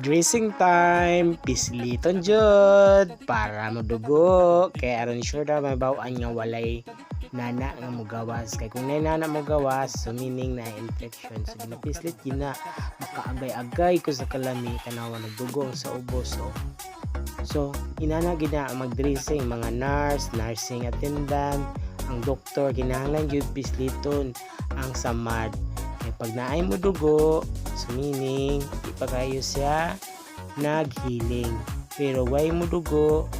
Dressing time, pisliton jud para madugo kay aron sure na mabawaan nga walay nana nga mugawas. Kay kung nay nana mo gawas so meaning na infection. So ginapislit yun na makaagay-agay ko sa kalami. Tanawa nagdugong sa ubo so. So inana gina mag-dressing mga nurse, nursing attendant. Ang doktor kinahanglan gyud pisliton ang samad kay pag naay mo dugo so meaning di pa kayo siya naghealing pero way mo dugo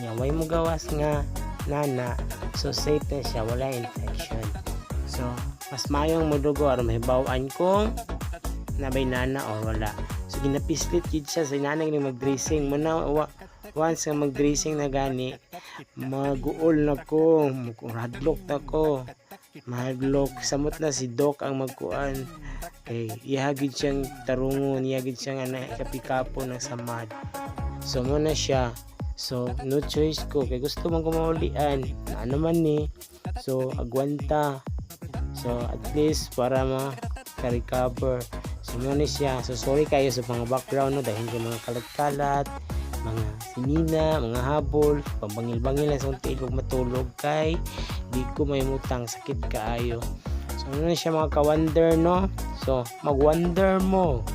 nga way mo gawas nga nana so safe na siya wala infection. So mas mayong mo dugo aron mahibawaan kung nabay nana or wala. So ginapislit yun siya sa inanang ni mag-dressing. Mo na wa, once nga mag-dressing na gani maguol na ko radlock na ko mahadlok samot na si Doc ang magkuan kay ihagid siyang tarungon ihagid siyang ana kapikapo ng samad. So mo na siya. So no choice ko. Kay gusto mong kumaulian. Ano man ni. So agwanta. So at least para ma recover so mo na siya. So sorry kayo sa mga background no dahil sa mga kalat-kalat mga sinina, mga habol, pambangil-bangil sa unti kog matulog kay di ko may mutang sakit kaayo. So ano na siya mga ka-wonder no? So mag-wonder mo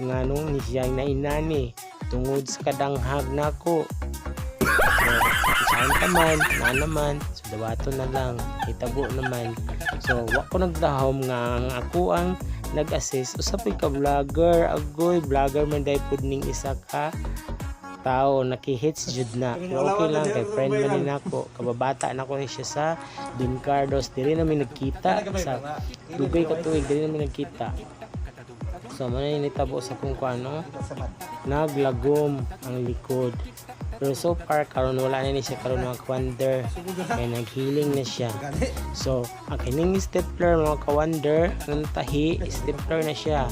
nga nung ni siya na inani tungod sa kadanghag nako. So saan naman, na naman, so dawato na lang, itabo naman. So wa ko nagdahom nga ako ang nag-assist usapay ka vlogger agoy vlogger man dai pud ning isa ka tao nakihits jud na. Pero okay lang kay friend man ni nako kababata na ko siya sa Don Carlos. Diri namin nagkita sa dugay ka tuig diri namin nagkita. So man ni nitabo sa kung ano naglagom ang likod. Pero so far karon wala na ni siya karon mga wonder kay naghealing na siya. So ang kining stapler mga ka-wonder ng tahi stapler na siya.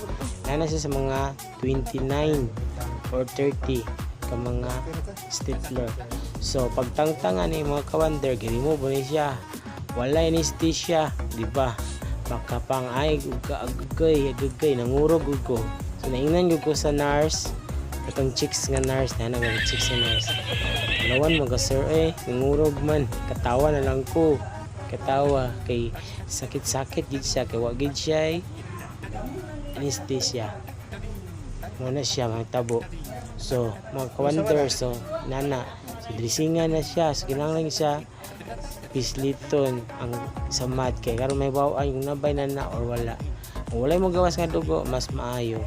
Na siya sa mga 29 or 30 ka mga stapler. So pagtangtangan ni mga kawander, remove ni siya. Wala anesthesia, di ba? Baka pang ay agagay, agagay, nangurog ko. So naingnan ko sa nurse, itong chicks nga nurse na nang chicks nga nurse. Alawan mga sir eh, nangurog man, katawa na lang ko. Katawa kay sakit-sakit gid siya kay wa gid siya eh. anesthesia. Muna siya magtabo. So, mga ka-wonder, so, nana, so, dressingan na siya, so, kinanglan siya, pisliton, ang sa mat, kay karon may bawaan yung nabay na na or wala. Kung wala mo gawas nga dugo, mas maayo.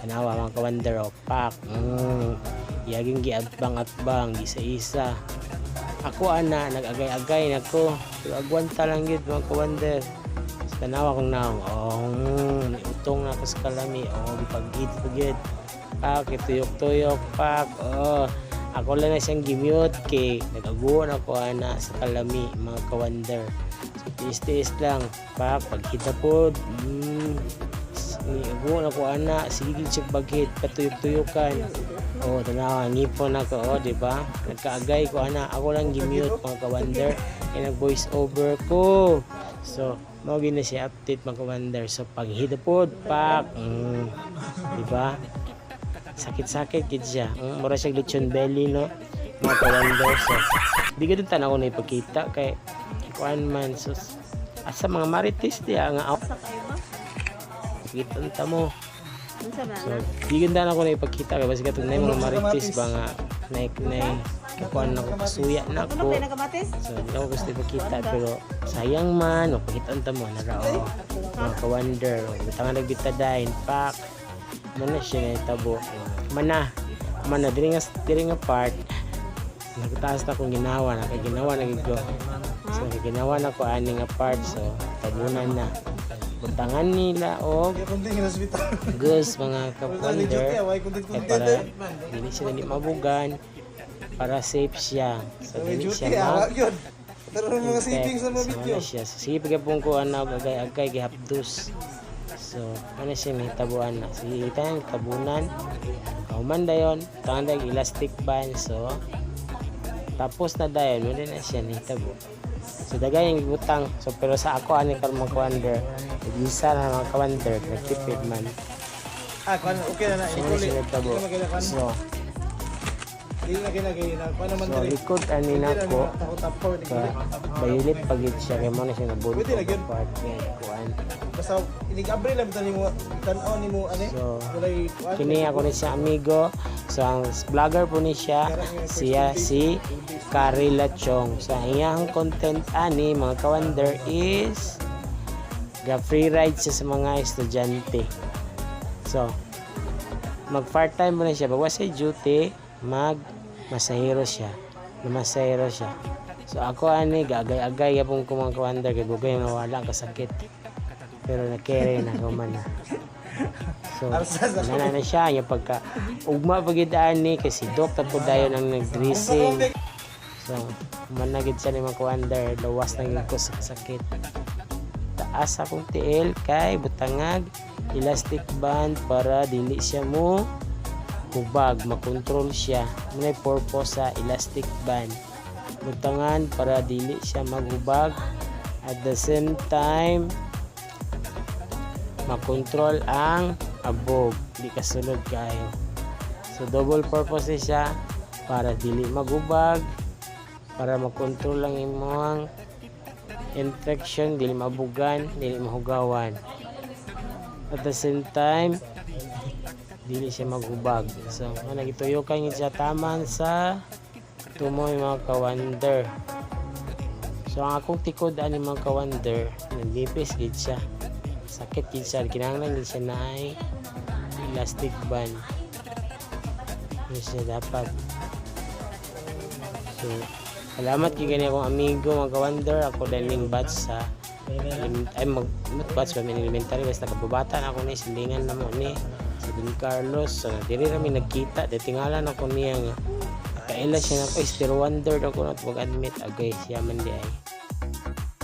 Kanawa, mga ka-wonder, o, pak, mm, yaging giabang-atbang, isa-isa. Ako, ana, nag-agay-agay na ko, pero agwanta lang yun, mga ka-wonder. So, tanawa kong naong, oh, mm, utong na ko sa kalami, oh, pag-git-pagit pak ituyok-tuyok pak oh. Ako lang na siyang gimute kay nagaguo na ko ana sa kalami mga kawander. So tiis-tiis lang. Pak pagkita po mm, nagaguo na ko ana sige siya baghit patuyok-tuyokan. Oh tanawa ngipon ako oh di ba? Nagkaagay ko ana ako lang gimute mga kawander. Kay nag voice over ko. So mo gina siya update mga kawander so pag hidapod pak mm, di ba sakit-sakit gid siya. Mm, mura siya lechon belly no. Mga ka-wonder so. Di ko din tanaw na ipakita kay kuan man so asa mga marites diya nga out. Kita ta mo. So, di ganda na ako na ipakita kay basi katong mga marites ba nga nay nay kuan na ko kasuya na Ano ko. So, hindi ako gusto ipakita pero sayang man, mapakita ta mo na raw. Mga ka-wonder, bitangan nagbitadain, pak. Mana siya na tabo. Mana, mana diri nga diri nga part. Nagtaas na kong ginawa, na gid ko. So, ginawa na ko ani nga part so tabunan na. Butangan nila og gus mga ka-wonder eh, para dili siya dili mabugan para safe siya. So, dili siya mag Pero mga savings sa mga video. Siya. So, sige pagkapong ko ano, agay-agay, gihapdos. So, ano siya, may tabuan na. Sige, ita yung tabunan. Kauman da yun. Tangan elastic band. So, tapos na da yun. Wala na siya, may tabo. So, dagay yung ibutang. So, pero sa ako, ano ka mga kawander. Nag-isa na mga kawander. Nagtipid man. Ah, okay na na. Siya Ikaw na Hindi na kinakain. So, Hindi na kinakain. Paano man so dali? likod ani na ko. Takot-tapo. Ka, bayulit pagit siya kay mo na siya nabulot Pwede na yun. part nga kuan. Basta inig-abre lang bitaw nimo tan-aw nimo ane. So, Walay kuan. kini ako ni siya amigo. So ang vlogger po ni siya siya si Carila Chong. So ang iyang content ani mga kawander is ga free ride siya sa mga estudyante. So mag part time mo na siya bawa sa duty mag masahero siya. Masahero siya. So ako ani gagay-agay mga kawander kay bugay na wala kasakit. Pero nakere na. Human na so nana na siya yung pagka ugma pagid ani kasi dok po dayon ang nag-dressing. So managid siya ni mga kawander lawas na ko sa sakit taas akong tiil kay butangag elastic band para dili siya mo hubag makontrol siya. May purpose sa elastic band. Butangan para dili siya maghubag at the same time makontrol ang abog. Di kasulod kayo. So double purpose siya para dili maghubag para makontrol ang imong infection dili mabugan dili mahugawan. At the same time dili siya maghubag. So nga nagituyo kay siya taman sa tumoy mga kawander. So ang akong tikod ani mga kawander nandipis gid siya. Sakit gid siya. Kinahanglan gid siya na ay elastic band yun siya dapat. So salamat kay gani akong amigo mga kawander. Ako daling batch sa ay mag not batch ba may elementary? Basta kababata na ako ni silingan na mo ni si Don Carlos. So diri kami nagkita de tingalan ako niya nga. Kaila siya na ko still wonder ako na mag admit agay siya man di ay